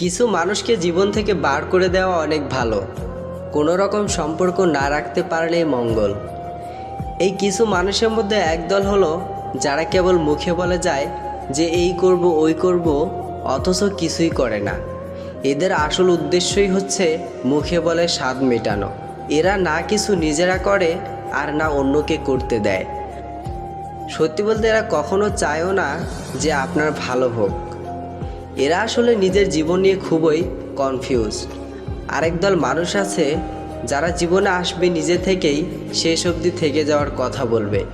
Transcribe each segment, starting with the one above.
কিছু মানুষকে জীবন থেকে বার করে দেওয়া অনেক ভালো। কোনো রকম সম্পর্ক না রাখতে পারলেই মঙ্গল। এই কিছু মানুষের মধ্যে একদল হলো, যারা কেবল মুখে বলে যায় যে এই করব, ওই করব, অথচ কিছুই করে না। এদের আসল উদ্দেশ্যই হচ্ছে মুখে বলে স্বাদ মেটানো। এরা না কিছু নিজেরা করে আর না অন্যকে করতে দেয়। সত্যি বলতে এরা কখনো চায়ও না যে আপনার ভালো হোক। এরা আসলে নিজের জীবন নিয়ে খুবই কনফিউজড আরেক দল মানুষ আছে, যারা জীবনে আসবে নিজে থেকেই শেষ অবধি থেকে যাওয়ার কথা বলবে।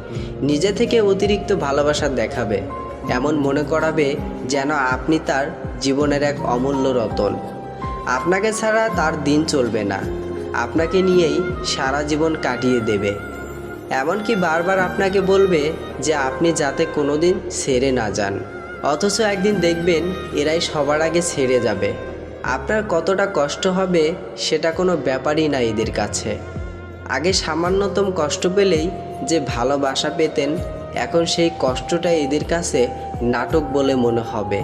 নিজে থেকে অতিরিক্ত ভালোবাসা দেখাবে। এমন মনে করাবে যেন আপনি তার জীবনের এক অমূল্য রতন। আপনাকে ছাড়া তার দিন চলবে না। আপনাকে নিয়েই সারা জীবন কাটিয়ে দেবে। এমনকি বারবার আপনাকে বলবে যে আপনি যাতে কোনোদিন সেরে না যান। অথচ একদিন দেখবেন এরাই সবার আগে ছেড়ে যাবে। আপনার কতটা কষ্ট হবে সেটা কোনো ব্যাপারই না এদের কাছে। আগে সামান্যতম কষ্ট পেলেই যে ভালোবাসা পেতেন, এখন সেই কষ্টটা এদের কাছে নাটক বলে মনে হবে।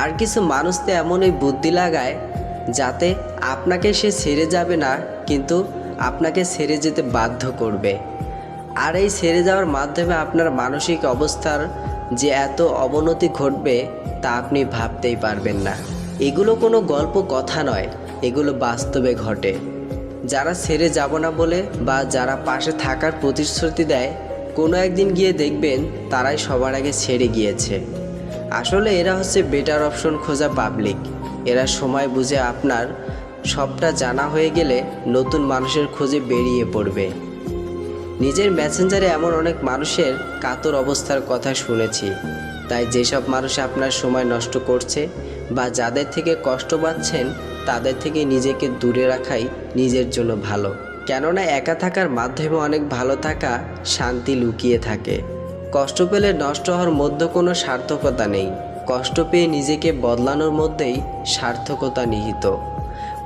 আর কিছু মানুষ তো এমনই বুদ্ধি লাগায় যাতে আপনাকে সে ছেড়ে যাবে না, কিন্তু আপনাকে ছেড়ে যেতে বাধ্য করবে। আর এই ছেড়ে যাওয়ার মাধ্যমে আপনার মানসিক অবস্থার যে এত অবনতি ঘটবে তা আপনি ভাবতেই পারবেন না। এগুলো কোনো গল্প কথা নয়, এগুলো বাস্তবে ঘটে। যারা ছেড়ে যাব না বলে বা যারা পাশে থাকার প্রতিশ্রুতি দেয়, কোনো একদিন গিয়ে দেখবেন তারাই সবার আগে ছেড়ে গিয়েছে। আসলে এরা হচ্ছে বেটার অপশন খোঁজা পাবলিক এরা সময় বুঝে আপনার সবটা জানা হয়ে গেলে নতুন মানুষের খোঁজে বেরিয়ে পড়বে। নিজের মেসেঞ্জারে এমন অনেক মানুষের কাতর অবস্থার কথা শুনেছি। তাই যেসব মানুষ আপনার সময় নষ্ট করছে বা যাদের থেকে কষ্ট পাচ্ছেন, তাদের থেকে নিজেকে দূরে রাখাই নিজের জন্য ভালো। কেননা একা থাকার মাধ্যমে অনেক ভালো থাকা শান্তি লুকিয়ে থাকে। কষ্ট পেলে নষ্ট হওয়ার মধ্যে কোনো সার্থকতা নেই। কষ্ট পেয়ে নিজেকে বদলানোর মধ্যেই সার্থকতা নিহিত।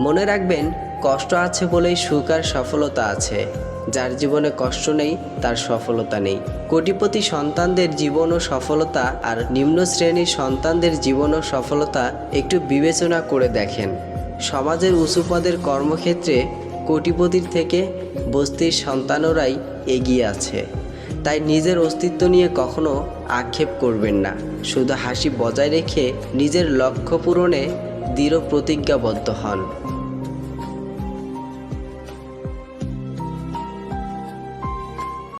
মনে রাখবেন, কষ্ট আছে বলেই সুখ আর সফলতা আছে। যার জীবনে কষ্ট নেই, তার সফলতা নেই। কোটিপতি সন্তানদের জীবন ও সফলতা আর নিম্ন শ্রেণির সন্তানদের জীবন ও সফলতা একটু বিবেচনা করে দেখেন। সমাজের উঁচু পদের কর্মক্ষেত্রে কোটিপতির থেকে বস্তির সন্তানরাই এগিয়ে আছে। তাই নিজের অস্তিত্ব নিয়ে কখনো আক্ষেপ করবেন না। শুধু হাসি বজায় রেখে নিজের লক্ষ্য পূরণে দৃঢ় প্রতিজ্ঞাবদ্ধ হন।